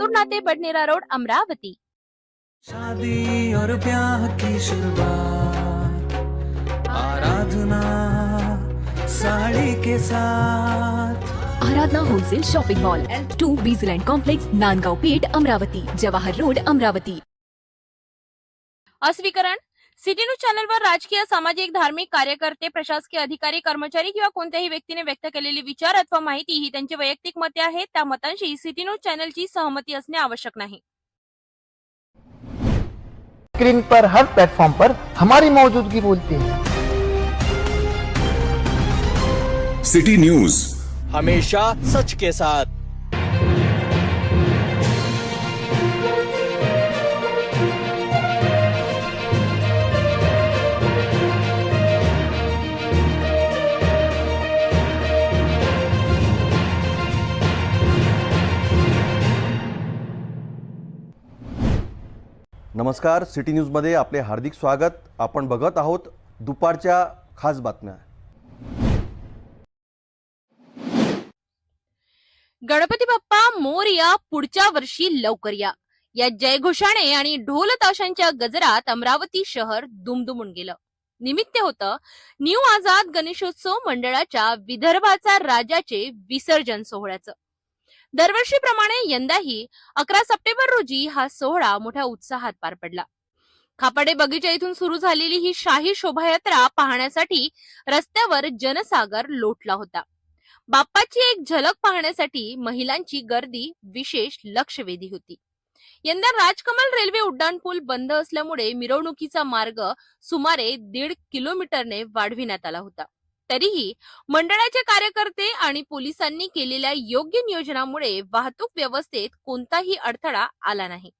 लातूर नाते बडनेरा रोड अमरावती। शादी और ब्याह की शुरुआत। आराधना साड़ी के साथ। Aradhana wholesale shopping mall L two Bizland complex Nandgaon Peth Amravati Jawahar road Amravati. अस्वीकरण। City news चॅनलवर राजकीय सामाजिक धार्मिक कार्यकर्ते प्रशासकीय अधिकारी कर्मचारी किंवा कोणत्याही व्यक्तीने व्यक्त केलेले विचार अथवा माहिती ही त्यांची वैयक्तिक मते आहेत. त्या मतांशी सिटी न्यूज़ चॅनलची सहमती असणे आवश्यक नाही. स्क्रीन पर हर प्लेटफॉर्म पर हमारी मौजूदगी बोलती है. सिटी न्यूज़ हमेशा सच के साथ। नमस्कार सिटी न्यूजमध्ये आपले हार्दिक स्वागत. आपण बघत आहोत दुपारच्या खास बातम्या. गणपती बाप्पा मोरया पुढच्या वर्षी लवकर या. या जयघोषाने आणि ढोल ताशांच्या गजरात अमरावती शहर दुमदुमून गेलं. निमित्त होतं न्यू आझाद गणेशोत्सव मंडळाच्या विदर्भाचा राजाचे विसर्जन सोहळ्याचं. दरवर्षीप्रमाणे यंदाही अकरा सप्टेंबर रोजी हा सोहळा मोठ्या उत्साहात पार पडला. खापाडे बगीचा इथून सुरू झालेली ही शाही शोभायात्रा पाहण्यासाठी रस्त्यावर जनसागर लोटला होता. बाप्पाची एक झलक पाहण्यासाठी महिलांची गर्दी विशेष लक्षवेधी होती. यंदा राजकमल रेल्वे उड्डाणपूल बंद असल्यामुळे मिरवणुकीचा मार्ग सुमारे दीड किलोमीटरने वाढविण्यात आला होता. तरीही मंडळाचे कार्यकर्ते आणि पोलिसांनी केलेल्या योग्य नियोजनामुळे वाहतूक व्यवस्थेत कोणताही अडथळा आला नाही.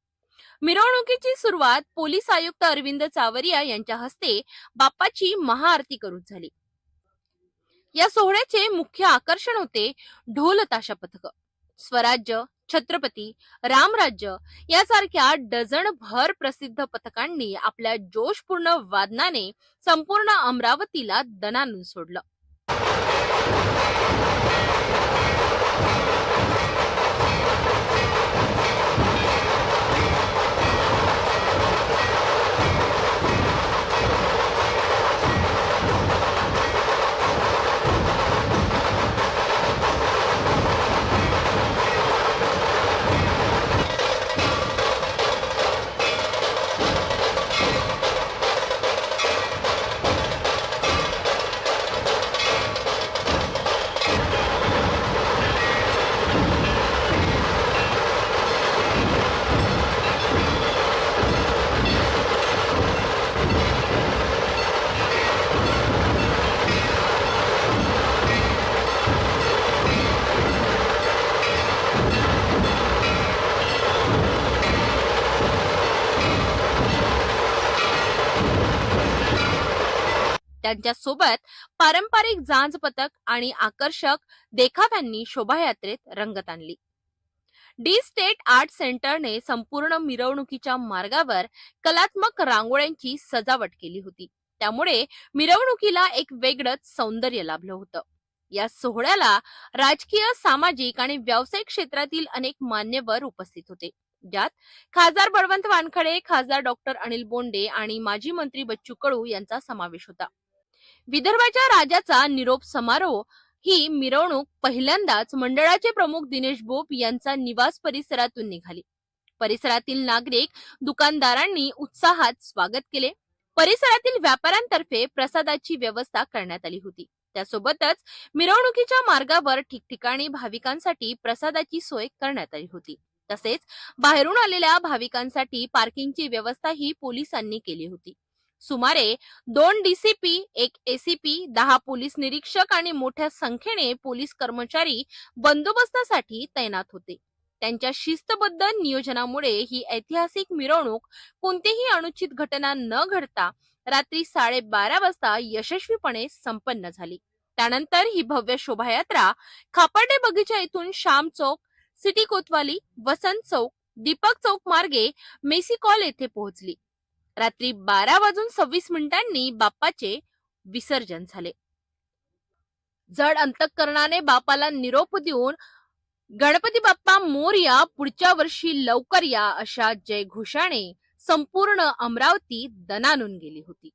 मिरवणुकीची सुरुवात पोलीस आयुक्त अरविंद चावरिया यांच्या हस्ते बाप्पाची महाआरती करून झाली. या सोहळ्याचे मुख्य आकर्षण होते ढोल ताशा पथक स्वराज्य छत्रपती रामराज्य यासारख्या डझन भर प्रसिद्ध पथकांनी आपल्या जोशपूर्ण वादनाने संपूर्ण अमरावतीला दणानून सोडलं. त्यांच्यासोबत पारंपरिक जांज पथक आणि आकर्षक देखाव्यांनी शोभायात्रेत रंगत आणली. डी स्टेट आर्ट सेंटरने संपूर्ण मिरवणुकीच्या मार्गावर कलात्मक रांगोळ्यांची सजावट केली होती. त्यामुळे मिरवणुकीला एक वेगळंच सौंदर्य लाभलं होतं. या सोहळ्याला राजकीय सामाजिक आणि व्यावसायिक क्षेत्रातील अनेक मान्यवर उपस्थित होते. ज्यात खासदार बळवंत वानखडे खासदार डॉक्टर अनिल बोंडे आणि माजी मंत्री बच्चू कडू यांचा समावेश होता. विदर्भाच्या राजाचा निरोप समारोह ही मिरवणूक पहिल्यांदाच मंडळाचे प्रमुख दिनेश बोप यांचा निवास परिसरातून निघाली. परिसरातील नागरिक दुकानदारांनी उत्साहात स्वागत केले. परिसरातील व्यापाऱ्यांतर्फे प्रसादाची व्यवस्था करण्यात आली होती. त्यासोबतच मिरवणुकीच्या मार्गावर ठिकठिकाणी भाविकांसाठी प्रसादाची सोय करण्यात आली होती. तसेच बाहेरून आलेल्या भाविकांसाठी पार्किंगची व्यवस्थाही पोलिसांनी केली होती. सुमारे दोन डीसीपी एक एसीपी दहा पोलीस निरीक्षक आणि मोठ्या संख्येने पोलीस कर्मचारी बंदोबस्तासाठी तैनात होते. त्यांच्या शिस्तबद्ध नियोजनामुळे ही ऐतिहासिक मिरवणूक कोणतीही अनुचित घटना न घडता रात्री साडेबारा वाजता यशस्वीपणे संपन्न झाली. त्यानंतर ही भव्य शोभायात्रा खापर्डे बगीचा इथून श्याम चौक सिटी कोतवाली वसंत चौक दीपक चौक मार्गे मेसी कॉल येथे पोहोचली. रात्री बारा वाजून सव्वीस मिनिटांनी बाप्पाचे विसर्जन झाले. जड अंतकरणाने बापाला निरोप देऊन गणपती बाप्पा मोर्या पुढच्या वर्षी लवकर या अशा जयघोषाने संपूर्ण अमरावती दणानून गेली होती.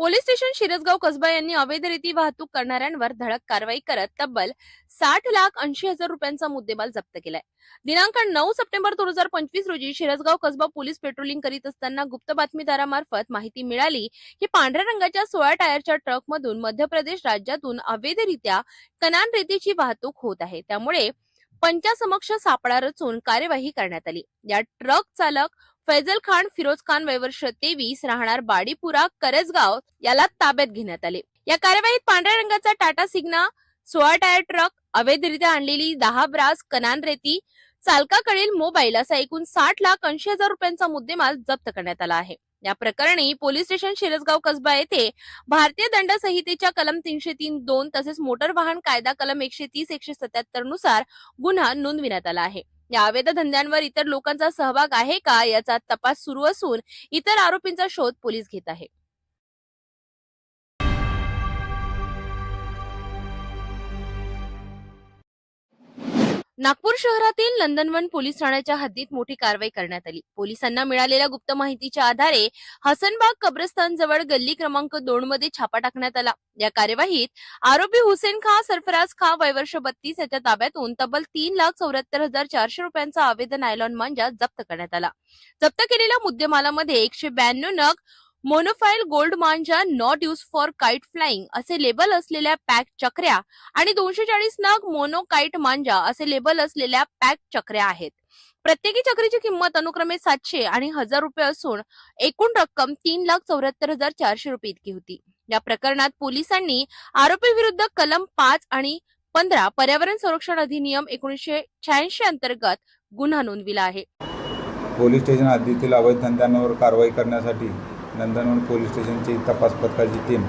पोलीस स्टेशन शिरसगाव कसबा यांनी अवैध रीती वाहतूक करणाऱ्यांवर धडक कारवाई करत तब्बल साठ लाख ऐंशी हजार रुपयांचा मुद्देमाल जप्त केलाय. दिनांक नऊ सप्टेंबर दोन हजार पंचवीस रोजी शिरसगाव कसबा पोलीस पेट्रोलिंग करीत असताना गुप्त बातमीदारामार्फत माहिती मिळाली की पांढऱ्या रंगाच्या सोळा टायरच्या ट्रकमधून मध्य प्रदेश राज्यातून अवैधरित्या कनान रेतीची वाहतूक होत आहे. त्यामुळे पंचासमक्ष सापळा रचून कार्यवाही करण्यात आली. या ट्रक चालक फैजल खान फिरोज खान वयवर्ष तेवीस राहणार बाडीपुरा करजगाव याला ताब्यात घेण्यात आले. या कार्यवाहीत पांढऱ्या रंगाचा टाटा सिग्ना सोळा टायर ट्रक अवैधरित्या आणलेली दहा ब्रास कनान रेती चालकाकडील मोबाईल असा एकूण साठ लाख ऐंशी हजार रुपयांचा मुद्देमाल जप्त करण्यात आला आहे. या प्रकरणी पोलीस स्टेशन शिरसगाव कसबा येथे भारतीय दंड संहितेच्या कलम तीनशे तीन दोन तसेच मोटर वाहन कायदा कलम एकशे तीस एकशे सत्याहत्तरनुसार गुन्हा नोंदविण्यात आला आहे. या अवैध धंद्यांवर इतर लोकांचा सहभाग आहे का याचा तपास सुरू असून इतर आरोपींचा शोध पोलीस घेत आहे नागपूर शहरातील नंदनवन पोलीस ठाण्याच्या हद्दीत मोठी कारवाई करण्यात आली. पोलिसांना मिळालेल्या गुप्त माहितीच्या आधारे हसनबाग कब्रस्तान जवळ गल्ली क्रमांक दोन मध्ये छापा टाकण्यात आला. या कार्यवाहीत आरोपी हुसेन खा सरफराज खा वयवर्ष बत्तीस याच्या ताब्यातून तब्बल तीन लाख चौऱ्याहत्तर हजार चारशे रुपयांचा आवेदन आयलॉन मांजा जप्त करण्यात आला. जप्त केलेल्या मुद्देमालामध्ये एकशे ब्याण्णव नग मोनोफाईल गोल्ड मांजा not use for kite flying असे लेबल असलेल्या पॅक चक्र्या आणि दोनशे चाळीस नग मोनो काईट मांजा असे लेबल असलेल्या पॅक चक्र्या आहेत. प्रत्येकी चक्रीची किंमत अनुक्रमे सातशे आणि हजार रुपये असून एकूण रक्कम तीन लाख चौऱ्याहत्तर हजार चारशे रुपये इतकी होती. या प्रकरणात पोलिसांनी आरोपी विरुद्ध कलम पाच आणि पंधरा पर्यावरण संरक्षण अधिनियम एकोणीसशे शहाऐंशी अंतर्गत गुन्हा नोंदविला आहे. पोलीस स्टेशन हद्दीतील अवैध धंद्यांवर कारवाई करण्यासाठी नंदनवन पोलीस स्टेशनची तपास पथकाची टीम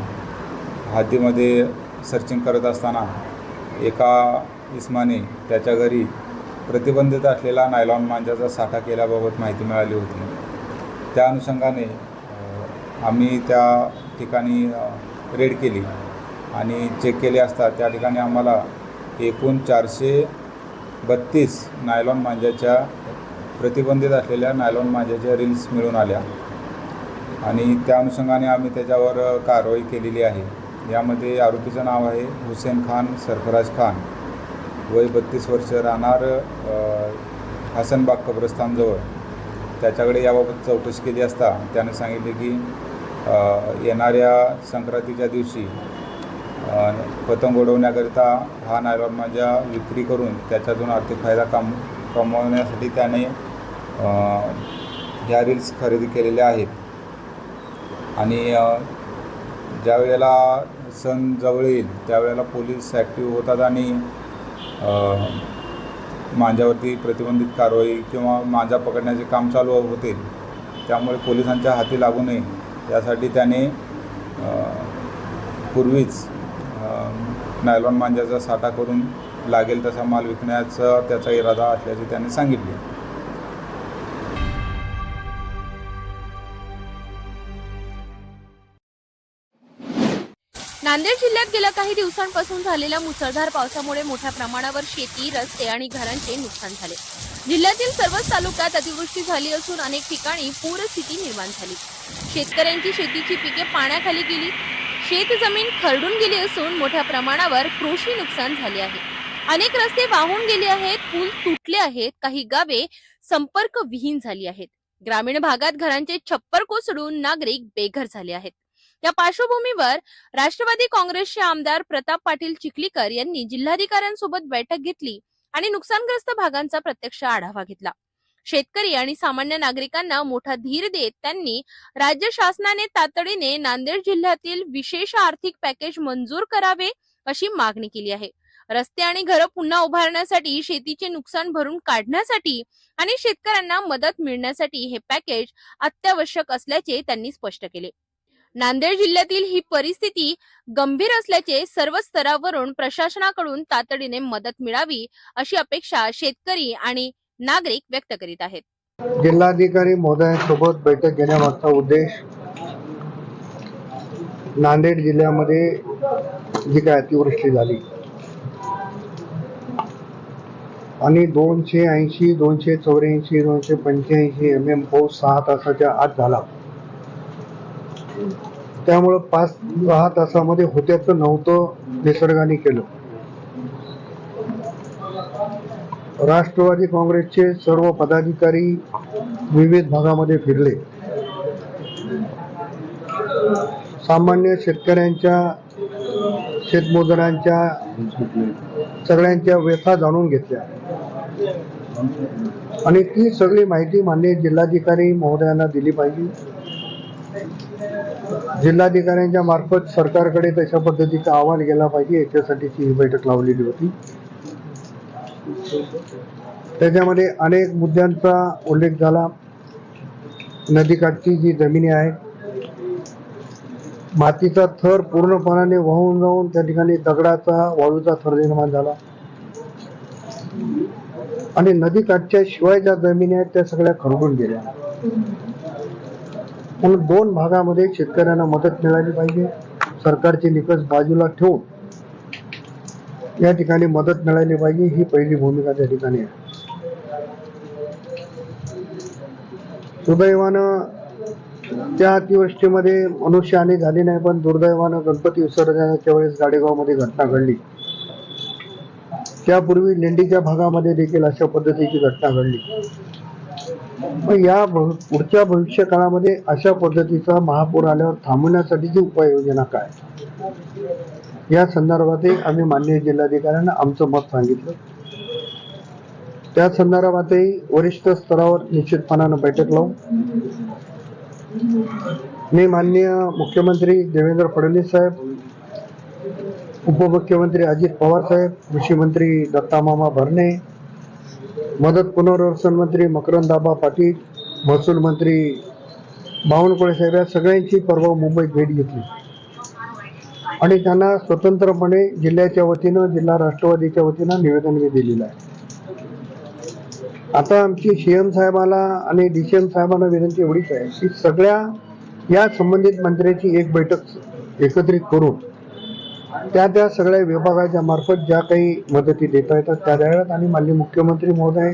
हद्दीमध्ये सर्चिंग करत असताना एका इस्माने त्याच्या घरी प्रतिबंधित असलेला नायलॉन मांजाचा साठा केल्याबाबत माहिती मिळाली होती. त्या अनुषंगाने आम्ही त्या ठिकाणी रेड केली आणि चेक केले असता त्या ठिकाणी आम्हाला एकूण चारशे बत्तीस नायलॉन मांजाच्या प्रतिबंधित असलेल्या नायलॉन मांजाच्या रील्स मिळून आल्या. आणि त्या अनुषंगाने आम्ही त्याच्यावर कारवाई केलेली आहे. यामध्ये आरोपीचं नाव आहे हुसेन खान सरफराज खान. वय बत्तीस वर्ष राहणार हसनबाग कब्रस्थानजवळ त्याच्याकडे याबाबत चौकशी केली असता त्याने सांगितले की येणाऱ्या संक्रांतीच्या दिवशी पतंग उडवण्याकरिता हा नायलॉन माझ्या विक्री करून त्याच्यातून आर्थिक फायदा कम कमवण्यासाठी त्याने ह्या रील्स खरेदी केलेल्या आहेत. आणि ज्या वेळेला सण जवळ येईल त्यावेळेला पोलीस ॲक्टिव्ह होतात आणि माझ्यावरती प्रतिबंधित कारवाई किंवा मांजा पकडण्याचे काम चालू होते त्यामुळे पोलिसांच्या हाती लागू नये यासाठी त्याने पूर्वीच नायलॉन मांजाचा साठा करून लागेल तसा माल विकण्याचा त्याचा इरादा असल्याचे त्याने सांगितले. नांदेड जिल्ह्यात गेल्या काही दिवसांपासून झालेल्या मुसळधार पावसामुळे मोठ्या प्रमाणावर शेती रस्ते आणि घरांचे नुकसान झाले. जिल्ह्यातील सर्वच तालुक्यात अतिवृष्टी झाली असून अनेक ठिकाणी पूरस्थिती निर्माण झाली. शेतकऱ्यांची शेतीची पिके पाण्याखाली गेली. शेत जमीन खरडून गेली असून मोठ्या प्रमाणावर कृषी नुकसान झाले आहे. अनेक रस्ते वाहून गेले आहेत पूल तुटले आहेत काही गावे संपर्क विहीन झाली आहेत. ग्रामीण भागात घरांचे छप्पर कोसळून नागरिक बेघर झाले आहेत. या पार्श्वभूमीवर राष्ट्रवादी काँग्रेसचे आमदार प्रताप पाटील चिखलीकर यांनी जिल्हाधिकाऱ्यांसोबत बैठक घेतली आणि नुकसानग्रस्त भागांचा प्रत्यक्ष आढावा घेतला. शेतकरी आणि सामान्य नागरिकांना मोठा धीर देत त्यांनी राज्य शासनाने तातडीने नांदेड जिल्ह्यातील विशेष आर्थिक पॅकेज मंजूर करावे अशी मागणी केली आहे. रस्ते आणि घरं पुन्हा उभारण्यासाठी शेतीचे नुकसान भरून काढण्यासाठी आणि शेतकऱ्यांना मदत मिळण्यासाठी हे पॅकेज अत्यावश्यक असल्याचे त्यांनी स्पष्ट केले. नांदेड जिल्ह्यातील ही परिस्थिती गंभीर असल्याचे सर्व स्तरावरून प्रशासनाकडून तातडीने मदत मिळावी अशी अपेक्षा शेतकरी आणि नागरिक व्यक्त करीत आहेत. जिल्हाधिकारी महोदयांसोबत बैठक घेण्यामागचा उद्देश नांदेड जिल्ह्यामध्ये जी काय अतिवृष्टी झाली आणि दोनशे ऐंशी दोनशे चौऱ्याऐंशी दोनशे पंच्याऐंशी एम एम पाऊस सहा तासाच्या आत झाला. त्यामुळं पाच दहा तासामध्ये होत्याचं नव्हतं निसर्गाने केलं. राष्ट्रवादी काँग्रेसचे सर्व पदाधिकारी विविध भागामध्ये फिरले. सामान्य शेतकऱ्यांच्या शेतमजुरांच्या सगळ्यांच्या व्यथा जाणून घेतल्या. आणि ती सगळी माहिती मान्य जिल्हाधिकारी महोदयांना दिली पाहिजे. जिल्हाधिकाऱ्यांच्या मार्फत सरकारकडे तशा पद्धतीचा अहवाल गेला पाहिजे. याच्यासाठीची ही बैठक लावलेली होती. त्याच्यामध्ये अनेक मुद्द्यांचा उल्लेख झाला. नदीकाठची जी जमिनी आहे मातीचा थर पूर्णपणाने वाहून जाऊन त्या ठिकाणी दगडाचा वाळूचा थर निर्माण झाला. आणि नदीकाठच्या शिवाय ज्या जमिनी आहेत त्या सगळ्या खरडून गेल्या. म्हणून दोन भागामध्ये शेतकऱ्यांना मदत मिळाली पाहिजे. सरकारचे निकष बाजूला ठेवून या ठिकाणी मदत मिळाली पाहिजे ही पहिली भूमिका त्या ठिकाणी आहे. सुदैवानं त्या अतिवृष्टीमध्ये मनुष्यहानी झाली नाही पण दुर्दैवानं गणपती विसर्जनाच्या वेळेस गाडेगावमध्ये घटना घडली. त्यापूर्वी लेंडीच्या भागामध्ये देखील अशा पद्धतीची घटना घडली. मग या पुढच्या भविष्य काळामध्ये अशा पद्धतीचा महापूर आल्यावर थांबवण्यासाठीची उपाययोजना काय? या संदर्भातही आम्ही माननीय जिल्हाधिकाऱ्यांना आमचं मत सांगितलं. त्या संदर्भातही वरिष्ठ स्तरावर निश्चितपणानं बैठक लावून. मी माननीय मुख्यमंत्री देवेंद्र फडणवीस साहेब उपमुख्यमंत्री अजित पवार साहेब कृषी मंत्री दत्तामामा भरणे मदत पुनर्वसन मंत्री मकरंदाबा पाटील महसूल मंत्री बावनकुळे साहेब या सगळ्यांची परवा मुंबईत भेट घेतली. आणि त्यांना स्वतंत्रपणे जिल्ह्याच्या वतीनं जिल्हा राष्ट्रवादीच्या वतीनं निवेदन मी दिलेलं आहे. आता आमची सीएम साहेबाला आणि डी सी एम साहेबांना विनंती एवढीच आहे की सगळ्या या संबंधित मंत्र्याची एक बैठक एकत्रित करून त्या त्या सगळ्या विभागाच्या मार्फत ज्या काही मदती देता येतात त्या द्याव्यात आणि माननीय मुख्यमंत्री महोदय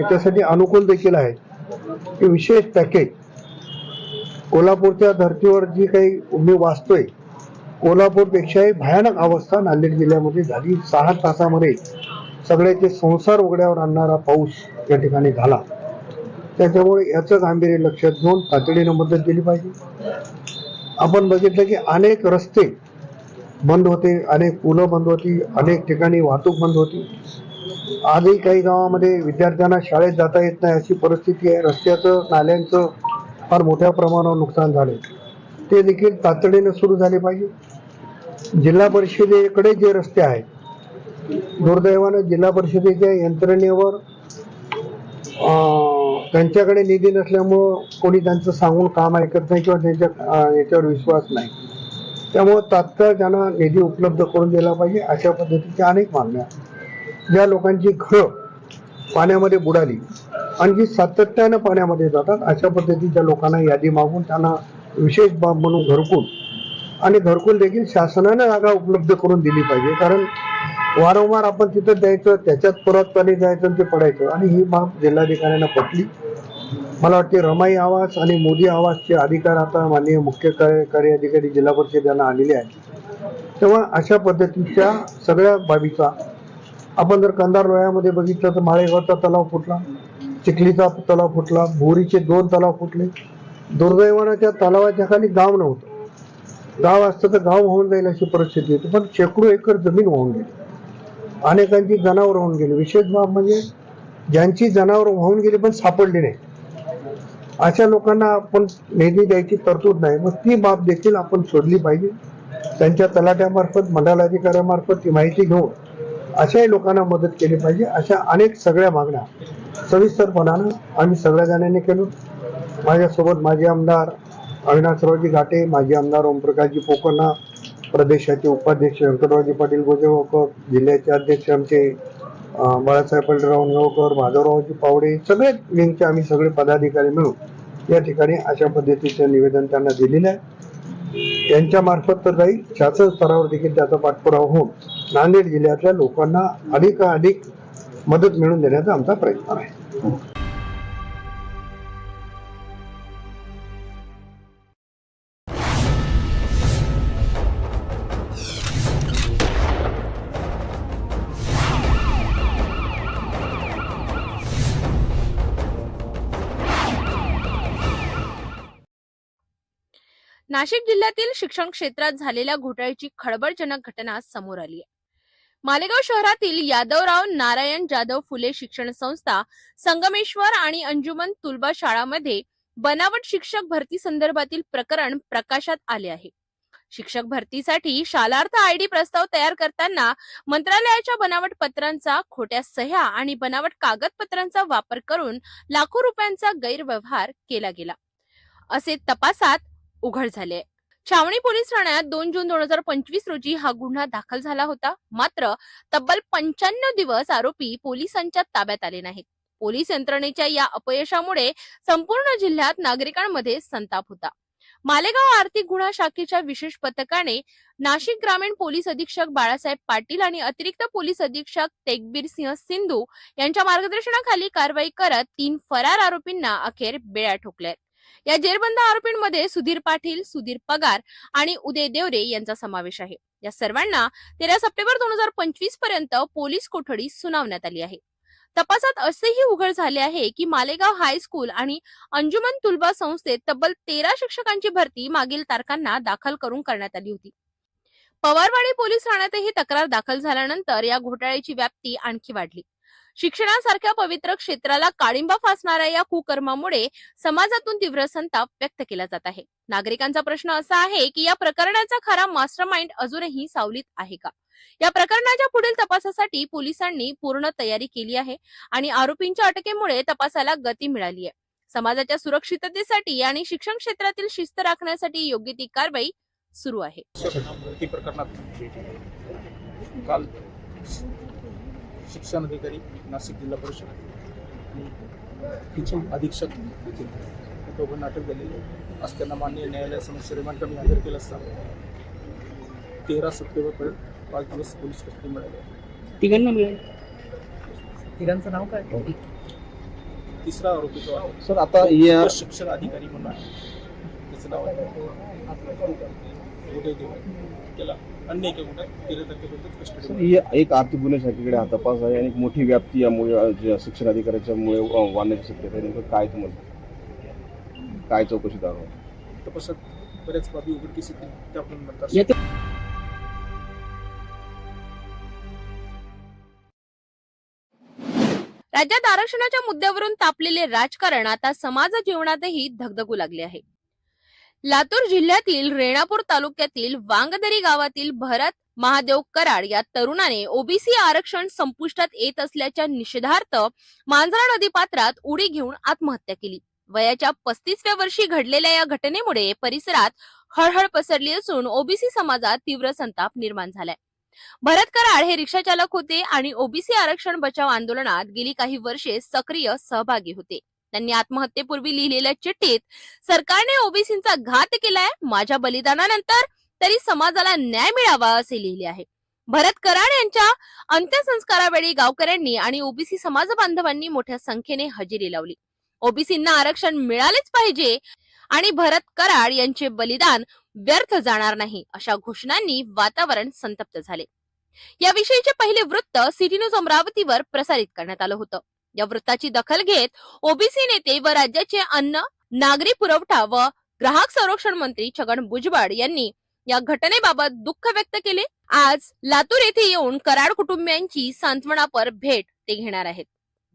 याच्यासाठी अनुकूल देखील आहे. की विशेष पॅकेज कोल्हापूरच्या धर्तीवर जी काही मी वाचतोय कोल्हापूरपेक्षाही भयानक अवस्था नांदेड जिल्ह्यामध्ये झाली. सहा तासामध्ये सगळ्याचे संसार उघड्यावर आणणारा पाऊस या ठिकाणी झाला. त्याच्यामुळे याचं गांभीर्य लक्षात घेऊन तातडीनं मदत दिली पाहिजे. आपण बघितलं की अनेक रस्ते बंद होते अनेक पुलं बंद होती अनेक ठिकाणी वाहतूक बंद होती. आजही काही गावामध्ये विद्यार्थ्यांना शाळेत जाता येत नाही अशी परिस्थिती आहे. रस्त्याचं नाल्यांचं फार मोठ्या प्रमाणावर नुकसान झाले ते देखील तातडीनं सुरू झाले पाहिजे. जिल्हा परिषदेकडे जे रस्ते आहेत दुर्दैवानं जिल्हा परिषदेच्या यंत्रणेवर त्यांच्याकडे निधी नसल्यामुळं कोणी त्यांचं सांगून काम ऐकत नाही किंवा त्यांच्या याच्यावर विश्वास नाही. त्यामुळं तात्काळ त्यांना निधी उपलब्ध करून दिला पाहिजे अशा पद्धतीच्या अनेक मागण्या ज्या लोकांची घरं पाण्यामध्ये बुडाली आणि जी सातत्यानं पाण्यामध्ये जातात अशा पद्धतीच्या लोकांना यादी मागून त्यांना विशेष बाब म्हणून घरकुल आणि घरकुल देखील शासनानं जागा उपलब्ध करून दिली पाहिजे. कारण वारंवार आपण तिथं द्यायचं त्याच्यात परत पाणी जायचं आणि ते पडायचं आणि ही बाब जिल्हाधिकाऱ्यांना पटली. मला वाटते रमाई आवास आणि मोदी आवासचे अधिकार आता माननीय मुख्य कार्यकारी अधिकारी जिल्हा परिषद यांना आलेले आहेत. तेव्हा अशा पद्धतीच्या सगळ्या बाबीचा आपण जर कंधार लोह्यामध्ये बघितलं तर माळेगावचा तलाव फुटला चिखलीचा तलाव फुटला भोरीचे दोन तलाव फुटले. दुर्दैवानं त्या तलावाच्या खाली गाव नव्हतं. गाव असतं तर गाव होऊन जाईल अशी परिस्थिती होती पण शेकडो एकर जमीन वाहून गेली. अनेकांची जनावर वाहून गेली. विशेष बाब म्हणजे ज्यांची जनावर वाहून गेली पण सापडली नाही. अशा लोकांना आपण निधी द्यायची तरतूद नाही. मग ती बाब देखील आपण शोधली पाहिजे. त्यांच्या तलाट्यामार्फत मंडलाधिकाऱ्यामार्फत ती माहिती घेऊन अशाही लोकांना मदत केली पाहिजे. अशा अनेक सगळ्या मागण्या सविस्तरपणानं आम्ही सगळ्या जणांनी केलो माझ्यासोबत माजी आमदार अविनाशरावजी घाटे माजी आमदार ओमप्रकाशजी पोकर्णा प्रदेशाचे उपाध्यक्ष व्यंकटरावजी पाटील गोजेगावकर जिल्ह्याचे अध्यक्ष आमचे बाळासाहेब पंढरराव गावकर माधवरावजी पावडे सगळे यांचे आम्ही सगळे पदाधिकारी मिळून या ठिकाणी अशा पद्धतीचं निवेदन त्यांना दिलेलं आहे. त्यांच्या मार्फत तर काही शासन स्तरावर देखील त्याचा पाठपुरावा होऊन नांदेड जिल्ह्यातल्या लोकांना अधिकाधिक मदत मिळवून देण्याचा आमचा प्रयत्न आहे. नाशिक जिल्ह्यातील शिक्षण क्षेत्रात झालेल्या घोटाळ्याची खळबळजनक घटना समोर आली आहे. मालेगाव शहरातील यादवराव नारायण जाधव फुले शिक्षण संस्था संगमेश्वर आणि अंजुमन तुलबा शाळामध्ये बनावट शिक्षक भरती संदर्भातील प्रकरण प्रकाशात आले आहे. शिक्षक भरतीसाठी शालार्थ आयडी प्रस्ताव तयार करताना मंत्रालयाच्या बनावट पत्रांचा खोट्या सह्या आणि बनावट कागदपत्रांचा वापर करून लाखो रुपयांचा गैरव्यवहार केला गेला. असे तपासात उघड झाले. छावणी पोलीस ठाण्यात दोन जून दोन हजार पंचवीस रोजी हा गुन्हा दाखल झाला होता. मात्र तब्बल पंच्याण्णव दिवस आरोपी पोलिसांच्या ताब्यात आले नाहीत. पोलीस यंत्रणेच्या या अपयशामुळे संपूर्ण जिल्ह्यात नागरिकांमध्ये संताप होता. मालेगाव आर्थिक गुन्हा शाखेच्या विशेष पथकाने नाशिक ग्रामीण पोलीस अधीक्षक बाळासाहेब पाटील आणि अतिरिक्त पोलीस अधीक्षक तेगबीर सिंह सिंधू यांच्या मार्गदर्शनाखाली कारवाई करत तीन फरार आरोपींना अखेर बेड्या ठोकल्यात. या जेरबंद आरोपींमध्ये सुधीर पाटील सुधीर पगार आणि उदय देवरे यांचा समावेश आहे. या सर्वांना तेरा सप्टेंबर दोन हजार पंचवीसपर्यंत पोलीस कोठडी सुनावण्यात आली आहे. तपासात असेही उघड झाले आहे की मालेगाव हायस्कूल आणि अंजुमन तुलबा संस्थेत तब्बल तेरा शिक्षकांची भरती मागील तारखांना दाखल करून करण्यात आली होती. पवारवाडी पोलीस ठाण्यातही तक्रार दाखल झाल्यानंतर या घोटाळ्याची व्याप्ती आणखी वाढली. शिक्षणासारख्या पवित्र क्षेत्राला काळिंबा फासणाऱ्या या कुकर्मामुळे समाजातून तीव्र संताप व्यक्त केला जात आहे. नागरिकांचा प्रश्न असा आहे की या प्रकरणाचा खरा मास्टर माइंड अजूनही सावलीत आहे का? या प्रकरणाच्या पुढील तपासासाठी पोलिसांनी पूर्ण तयारी केली आहे आणि आरोपींच्या अटकेमुळे तपासाला गती मिळाली आहे. समाजाच्या सुरक्षिततेसाठी आणि शिक्षण क्षेत्रातील शिस्त राखण्यासाठी योग्य ती कारवाई सुरू आहे. प्रकरणात काल शिक्षण अधिकारी नाशिक जिल्हा परिषद. अधीक्षक देखील. दोघांना अटक झालेली त्यांना मान्य न्यायालयासमोर रिमांड कमी हजर केलं असता तेरा सप्टेंबरपर्यंत पाच दिवस पोलीस कस्टडी मिळाली. तिघांना मिळेल. तिघांचं नाव काय? तिसरा आरोपी जो आहे सर आता शिक्षण अधिकारी म्हणून आहे. त्याचं नाव आहे. अन्य एका गुन्ह्यात तेरा तारखेपर्यंत कस्टडी या एक आर्थिक गुन्हे शाखेकडे हा तपास आहे आणि एक मोठी व्याप्ती यामुळे जे शिक्षण अधिकाऱ्याच्या मुळे वाढण्याची शक्यता आहे. नेमकं काय तुम्हाला? काय चौकशी दाखवा तपासात बऱ्याच बाबी उघडकीस येतील राज्यात आरक्षणाच्या मुद्द्यावरून तापलेले राजकारण आता समाज जीवनातही धगधगू लागले आहे. लातूर जिल्ह्यातील रेणापूर तालुक्यातील वांगदरी गावातील भरत महादेव कराड या तरुणाने ओबीसी आरक्षण संपुष्टात येत असल्याच्या निषेधार्थ मांजरा नदी पात्रात उडी घेऊन आत्महत्या केली. वयाच्या पस्तीसव्या वर्षी घडलेल्या या घटनेमुळे परिसरात हळहळ पसरली असून ओबीसी समाजात तीव्र संताप निर्माण झालाय. भरत कराड हे रिक्षा चालक होते आणि ओबीसी आरक्षण बचाव आंदोलनात गेली काही वर्षे सक्रिय सहभागी होते. त्यांनी आत्महत्येपूर्वी लिहिलेल्या चिठ्ठीत सरकारने ओबीसींचा घात केलाय माझ्या बलिदानानंतर तरी समाजाला न्याय मिळावा असे लिहिले आहे. भरत कराड यांच्या अंत्यसंस्कारावेळी गावकऱ्यांनी आणि ओबीसी समाज बांधवांनी मोठ्या संख्येने हजेरी लावली. ओबीसींना आरक्षण मिळालेच पाहिजे आणि भरत कराड यांचे बलिदान व्यर्थ जाणार नाही अशा घोषणांनी वातावरण संतप्त झाले. याविषयीचे पहिले वृत्त सिटी न्यूज अमरावतीवर प्रसारित करण्यात आलं होतं. या वृत्ताची दखल घेत ओबीसी नेते व राज्याचे अन्न नागरी पुरवठा व ग्राहक संरक्षण मंत्री छगन भुजबळ यांनी या घटनेबाबत दुःख व्यक्त केले. आज लातूर येथे येऊन कराड कुटुंबियांची सांत्वनापर भेट ते घेणार आहेत.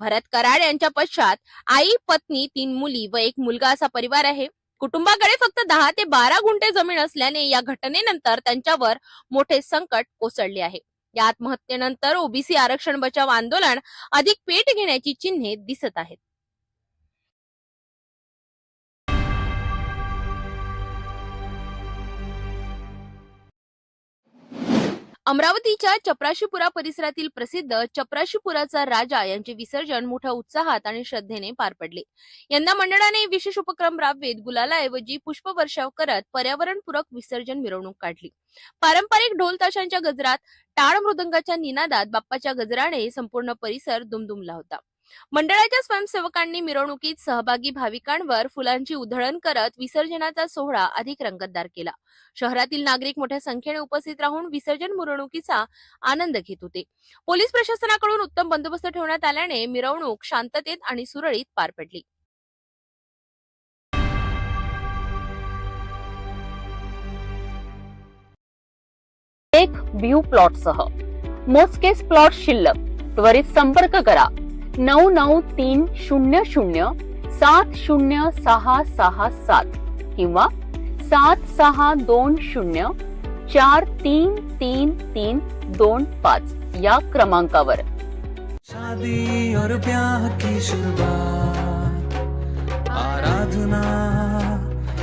भरत कराड यांच्या पश्चात आई पत्नी तीन मुली व एक मुलगा असा परिवार आहे. कुटुंबाकडे फक्त दहा ते बारा गुंठे जमीन असल्याने या घटनेनंतर त्यांच्यावर मोठे संकट कोसळले आहे. या आत्महत्येनंतर ओबीसी आरक्षण बचाव आंदोलन अधिक पेट घेण्याची चिन्हे दिसत आहेत. अमरावतीच्या चपराशीपुरा परिसरातील प्रसिद्ध चपराशीपुराचा राजा यांचे विसर्जन मोठ्या उत्साहात आणि श्रद्धेने पार पडले. यंदा मंडळाने विशेष उपक्रम राबवित गुलालाऐवजी पुष्पवर्षाव करत पर्यावरणपूरक विसर्जन मिरवणूक काढली. पारंपरिक ढोल ताशांच्या गजरात टाळ मृदंगाच्या निनादात बाप्पाच्या गजराने संपूर्ण परिसर दुमदुमला होता. मंडळाच्या स्वयंसेवकांनी मिरवणुकीत सहभागी भाविकांवर फुलांची उधळण करत विसर्जनाचा सोहळा अधिक रंगतदार केला. शहरातील नागरिक मोठ्या संख्येने उपस्थित राहून विसर्जन मिरवणुकीचा आनंद घेत होते. पोलीस प्रशासनाकडून उत्तम बंदोबस्त ठेवण्यात आल्याने मिरवणूक शांततेत आणि सुरळीत पार पडली. एक व्ह्यू प्लॉट सह मोजकेच प्लॉट शिल्लक. त्वरित संपर्क करा. नऊ नऊ तीन शून्य शून्य सात शून्य सहा सहा सात किंवा सात सहा दोन शून्य चार तीन तीन तीन दोन पाच या क्रमांकावर. शादी और ब्याह की शुरुआत आराधना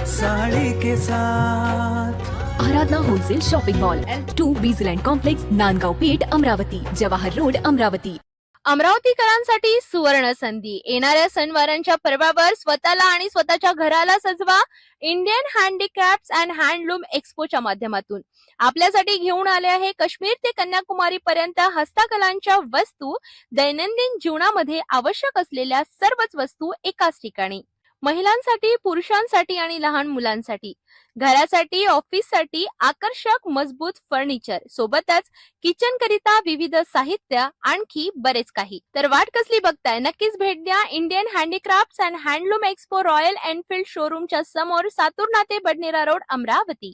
साड़ी के साथ। Aradhana wholesale shopping mall to Bizland complex Nandgaon Peth Amravati Jawahar road Amravati. अमरावतीकरांसाठी सुवर्ण संधी. येणाऱ्या सणवारांच्या पर्वावर स्वतःला आणि स्वतःच्या घराला सजवा इंडियन हँडीक्राफ्ट अँड हँडलूम एक्स्पोच्या माध्यमातून. आपल्यासाठी घेऊन आले आहे काश्मीर ते कन्याकुमारी पर्यंत हस्तकलांच्या वस्तू दैनंदिन जीवनामध्ये आवश्यक असलेल्या सर्वच वस्तू एकाच ठिकाणी. महिलांसाठी पुरुषांसाठी आणि लहान मुलांसाठी. घरासाठी ऑफिससाठी आकर्षक मजबूत फर्निचर. सोबतच किचन करिता विविध साहित्य आणखी बरेच काही. तर वाट कसली बघताय? नक्कीच भेट द्या. Indian handicrafts and handloom expo Royal Enfield शोरूमच्या समोर सातूर नाते बडनेरा रोड अमरावती.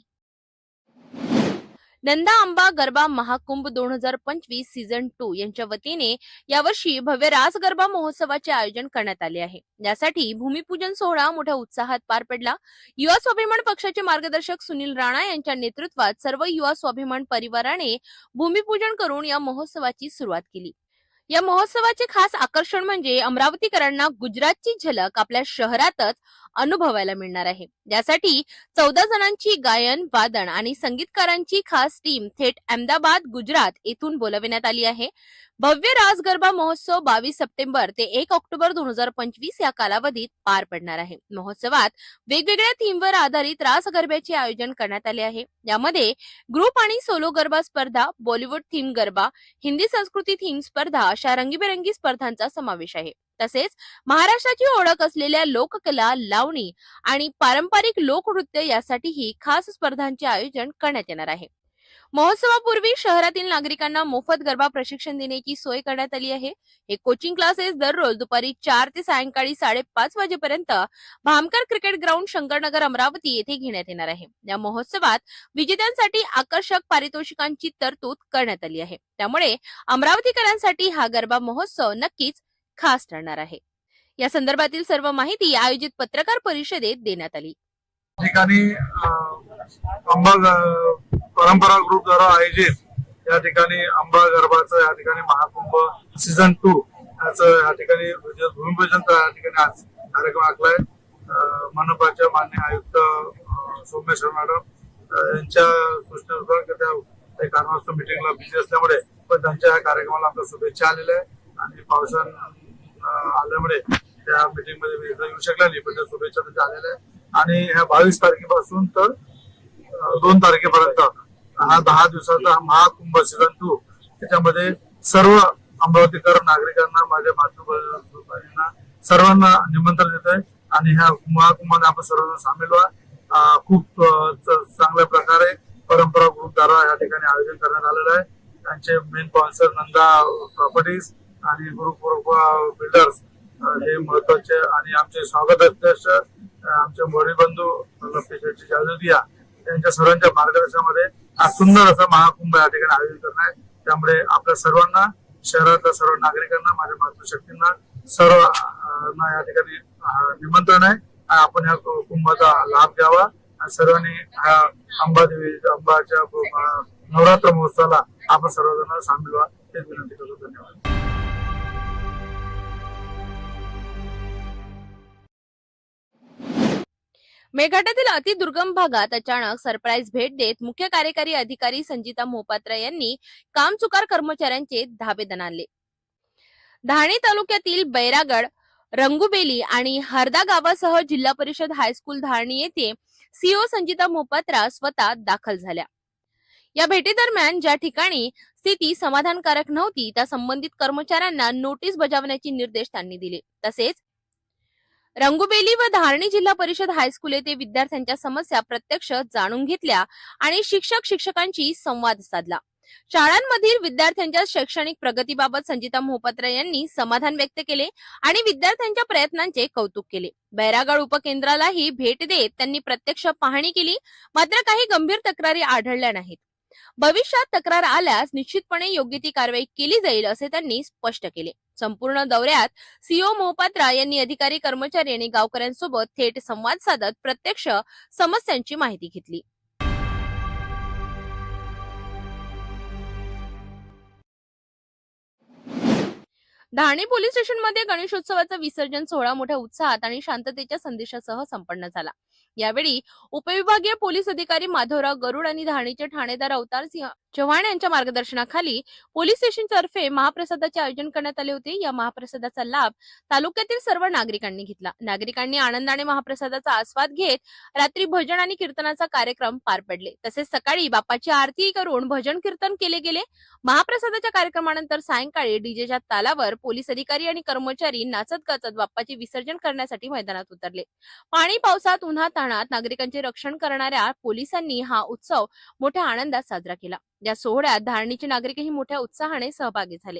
नंदा आंबा गरबा महाकुंभ दोन हजार पंचवीस सीझन टू यांच्या वतीने यावर्षी भव्य रास गरबा महोत्सवाचे आयोजन करण्यात आले आहे. यासाठी भूमिपूजन सोहळा मोठ्या उत्साहात पार पडला. युवा स्वाभिमान पक्षाचे मार्गदर्शक सुनील राणा यांच्या नेतृत्वात सर्व युवा स्वाभिमान परिवाराने भूमिपूजन करून या महोत्सवाची सुरुवात केली. या महोत्सवाचे खास आकर्षण म्हणजे अमरावतीकरांना गुजरातची झलक आपल्या शहरातच अनुभवायला मिळणार आहे. यासाठी चौदा जणांची गायन वादन आणि संगीतकारांची खास टीम थेट अहमदाबाद गुजरात येथून बोलविण्यात आली आहे. भव्य रास गरबा महोत्सव बावीस सप्टेंबर ते एक ऑक्टोबर दोन हजार पंचवीस या कालावधीत पार पडणार आहे. महोत्सवात वेगवेगळ्या थीमवर आधारित रास गरब्याचे आयोजन करण्यात आले आहे. यामध्ये ग्रुप आणि सोलो गरबा स्पर्धा बॉलिवूड थीम गरबा हिंदी संस्कृती थीम स्पर्धा अशा रंगीबेरंगी स्पर्धांचा समावेश आहे. तसेच महाराष्ट्राची ओळख असलेल्या लोककला लावणी आणि पारंपरिक लोकनृत्य यासाठीही खास स्पर्धांचे आयोजन करण्यात येणार आहे. महोत्सवापूर्वी शहरातील नागरिकांना मोफत गरबा प्रशिक्षण देण्याची सोय करण्यात आली आहे. हे कोचिंग क्लासेस दररोज दुपारी चार ते सायंकाळी साडेपाच वाजेपर्यंत भामकर क्रिकेट ग्राउंड शंकरनगर अमरावती येथे घेण्यात येणार आहे. या महोत्सवात विजेत्यांसाठी आकर्षक पारितोषिकांची तरतूद करण्यात आली आहे. त्यामुळे अमरावतीकरांसाठी हा गरबा महोत्सव नक्कीच खास ठरणार आहे. या संदर्भातील सर्व माहिती आयोजित पत्रकार परिषदेत देण्यात आली. ठिकाणी परंपरा ग्रुप द्वारा आयोजित या ठिकाणी अंबा गरबाचं या ठिकाणी महाकुंभ सीझन टू याचं या ठिकाणी भूमिपूजन या ठिकाणी आज कार्यक्रम आखलाय. अं, मनपाच्या मान्य आयुक्त सोमेश्वर मॅडम यांच्या सूचनेनुसार त्या काही कारणास्तव मिटिंगला बिझी असल्यामुळे पण त्यांच्या या कार्यक्रमाला आमच्या शुभेच्छा आलेल्या आहे आणि पावसान आल्यामुळे त्या मीटिंगमध्ये येऊ शकला नाही. पण त्या शुभेच्छा त्यांच्या आलेल्या आहे आणि ह्या बावीस तारखेपासून तर दोन तारखेपर्यंत हा दहा दिवसाचा महाकुंभ सीझन टू त्याच्यामध्ये सर्व अमरावतीकर नागरिकांना माझ्या मातृभूमींना सर्वांना निमंत्रण देत आहे आणि ह्या महाकुंभाने आपण सर्वजण सामील व्हा. खूप चांगल्या प्रकारे परंपरा ग्रुप द्वारा या ठिकाणी आयोजन करण्यात आलेलं आहे. त्यांचे मेन स्पॉन्सर नंदा प्रॉपर्टीज आणि ग्रुप बिल्डर्स uh, uh, हे महत्त्वाचे आणि आमचे स्वागत अध्यक्ष uh, आमचे मोरी बंधू लपेशेट्टी यांच्या सर्वांच्या मार्गदर्शनामध्ये हा सुंदर असा महाकुंभ या ठिकाणी आयोजित करणार आहे. त्यामुळे आपल्या सर्वांना शहरातल्या सर्व नागरिकांना माझ्या मातृशक्तींना सर्व या ठिकाणी निमंत्रण आहे. आणि आपण ह्या कुंभाचा लाभ घ्यावा. आणि सर्वांनी ह्या अंबादेवी अंबाच्या नवरात्र महोत्सवाला आपण सर्वजण सामील व्हा. हेच विनंती करतो. धन्यवाद. मेळघाटातील अतिदुर्गम भागात अचानक सरप्राईज भेट देत मुख्य कार्यकारी अधिकारी संजिता मोहपात्रा यांनी कामचुकार कर्मचाऱ्यांचे धाबेदन आणले. धाणे तालुक्यातील बैरागड रंगुबेली आणि हरदा गावासह जिल्हा परिषद हायस्कूल धारणी येथे सीओ संजिता मोहपात्रा स्वतः दाखल झाल्या. या भेटीदरम्यान ज्या ठिकाणी स्थिती समाधानकारक नव्हती त्या संबंधित कर्मचाऱ्यांना नोटीस बजावण्याचे निर्देश त्यांनी दिले. तसेच रंगुबेली व धारणी जिल्हा परिषद हायस्कूल येथे विद्यार्थ्यांच्या समस्या प्रत्यक्ष जाणून घेतल्या आणि शिक्षक शिक्षकांशी संवाद साधला. शाळांमधील विद्यार्थ्यांच्या शैक्षणिक प्रगतीबाबत संजिता मोहपात्र यांनी समाधान व्यक्त केले आणि विद्यार्थ्यांच्या प्रयत्नांचे कौतुक केले. बैरागड उपकेंद्रालाही भेट देत त्यांनी प्रत्यक्ष पाहणी केली मात्र काही गंभीर तक्रारी आढळल्या नाहीत. भविष्यात तक्रार आल्यास निश्चितपणे योग्य ती कारवाई केली जाईल असे त्यांनी स्पष्ट केले. संपूर्ण दौऱ्यात सीओ मोहपात्रा यांनी अधिकारी कर्मचारी आणि गावकऱ्यांसोबत थेट संवाद साधत प्रत्यक्ष समस्यांची माहिती घेतली. धाणे पोलीस स्टेशनमध्ये गणेशोत्सवाचा विसर्जन सोहळा मोठ्या उत्साहात आणि शांततेच्या संदेशासह संपन्न झाला. यावेळी उपविभागीय पोलीस अधिकारी माधवराव गरुड आणि धाणीचे ठाणेदार अवतार सिंह चव्हाण यांच्या मार्गदर्शनाखाली पोलीस स्टेशन तर्फे महाप्रसादाचे आयोजन करण्यात आले होते. या महाप्रसादाचा लाभ तालुक्यातील सर्व नागरिकांनी घेतला. नागरिकांनी आनंदाने महाप्रसादाचा आस्वाद घेत रात्री भजन आणि कीर्तनाचा कार्यक्रम पार पडले. तसेच सकाळी बाप्पाची आरती करून भजन कीर्तन केले गेले. महाप्रसादाच्या कार्यक्रमानंतर सायंकाळी डीजेच्या तालावर पोलीस अधिकारी आणि कर्मचारी नाचत गाचत बाप्पाचे विसर्जन करण्यासाठी मैदानात उतरले. पाणी पावसात उन्हा ताणात नागरिकांचे रक्षण करणाऱ्या पोलिसांनी हा उत्सव मोठ्या आनंदात साजरा केला. या सोहळ्यात धारणीचे नागरिकही मोठ्या उत्साहाने सहभागी झाले.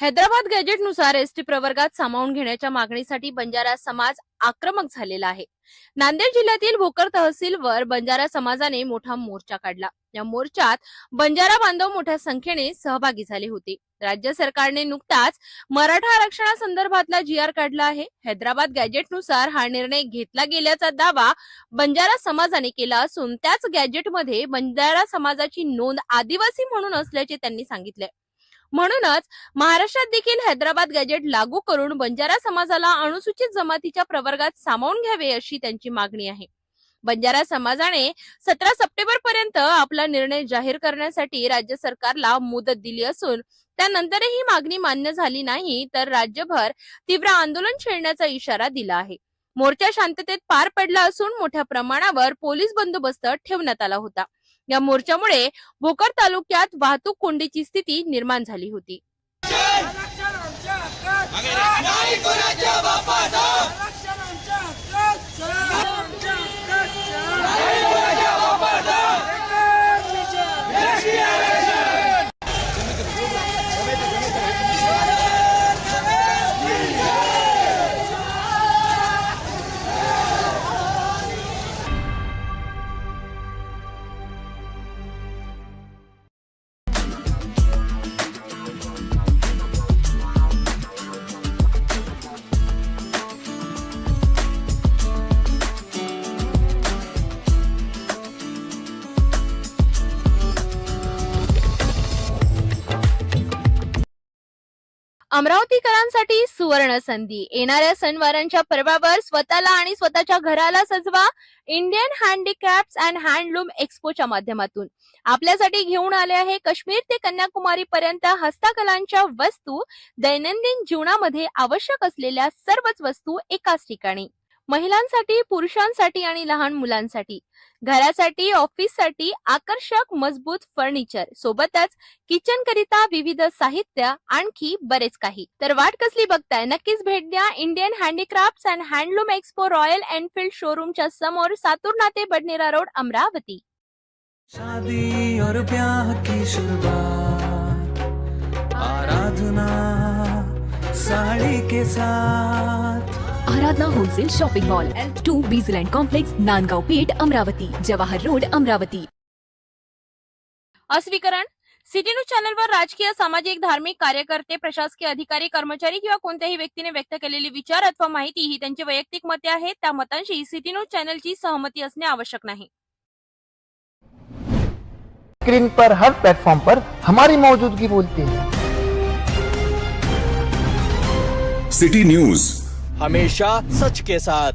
हैदराबाद गॅजेटनुसार एसटी प्रवर्गात सामावून घेण्याच्या मागणीसाठी बंजारा समाज आक्रमक झालेला आहे. नांदेड जिल्ह्यातील भोकर तहसीलवर बंजारा समाजाने मोठा मोर्चा काढला. या मोर्चात बंजारा बांधव मोठ्या संख्येने सहभागी झाले होते. राज्य सरकारने नुकताच मराठा आरक्षणासंदर्भातला जी आर काढला आहे. हैदराबाद गॅजेटनुसार हा निर्णय घेतला गेल्याचा दावा बंजारा समाजाने केला असून त्याच गॅजेटमध्ये बंजारा समाजाची नोंद आदिवासी म्हणून असल्याचे त्यांनी सांगितले म्हणूनच महाराष्ट्रात देखील हैदराबाद गॅजेट लागू करून बंजारा समाजाला अनुसूचित जमातीच्या प्रवर्गात सामावून घ्यावे अशी त्यांची मागणी आहे. बंजारा समाजाने सतरा सप्टेंबर पर्यंत आपला निर्णय जाहीर करण्यासाठी राज्य सरकारला मुदत दिली असून त्यानंतरही मागणी मान्य झाली नाही तर राज्यभर तीव्र आंदोलन छेडण्याचा इशारा दिला आहे. मोर्चा शांततेत पार पडला असून मोठ्या प्रमाणावर पोलीस बंदोबस्त ठेवण्यात आला होता. या मोर्चामुळे भोकर तालुक्यात वाहतूक कोंडीची स्थिती निर्माण झाली होती. अमरावतीकरांसाठी सुवर्ण संधी येणाऱ्या सणवारांच्या पर्वावर स्वतःला आणि स्वतःच्या घराला सजवा इंडियन हँडीक्राफ्ट अँड हँडलूम एक्स्पोच्या माध्यमातून. आपल्यासाठी घेऊन आले आहे काश्मीर ते कन्याकुमारी पर्यंत हस्तकलांच्या वस्तू दैनंदिन जीवनामध्ये आवश्यक असलेल्या सर्वच वस्तू एकाच ठिकाणी. महिलांसाठी पुरुषांसाठी आणि लहान मुलांसाठी. घरासाठी ऑफिससाठी आकर्षक मजबूत फर्निचर. सोबतच किचन करिता विविध साहित्य आणखी बरेच काही. तर वाट कसली बघताय? नक्कीच भेट द्या. Indian handicraft and handloom expo Royal Enfield शोरूमच्या समोर सातूर नाते बडनेरा रोड अमरावती. शादी और ब्याह की शुरुआत आराधना साड़ी के साथ Aradhana wholesale shopping mall to बीजलँड complex Nandgaon Peth Amravati Jawahar road Amravati. अस्वीकरण? सिटी न्यूज चॅनलवर राजकीय सामाजिक धार्मिक कार्यकर्ते प्रशासकीय अधिकारी कर्मचारी किंवा कोणत्याही व्यक्तीने व्यक्त केलेली विचार अथवा माहिती ही त्यांची वैयक्तिक मते आहेत. त्या मतांशी सिटी न्यूज चॅनलची सहमती असणे आवश्यक नाही. स्क्रीन पर हर प्लेटफॉर्म पर हमारी मौजूदगी बोलती है. City News. हमेशा सच के साथ।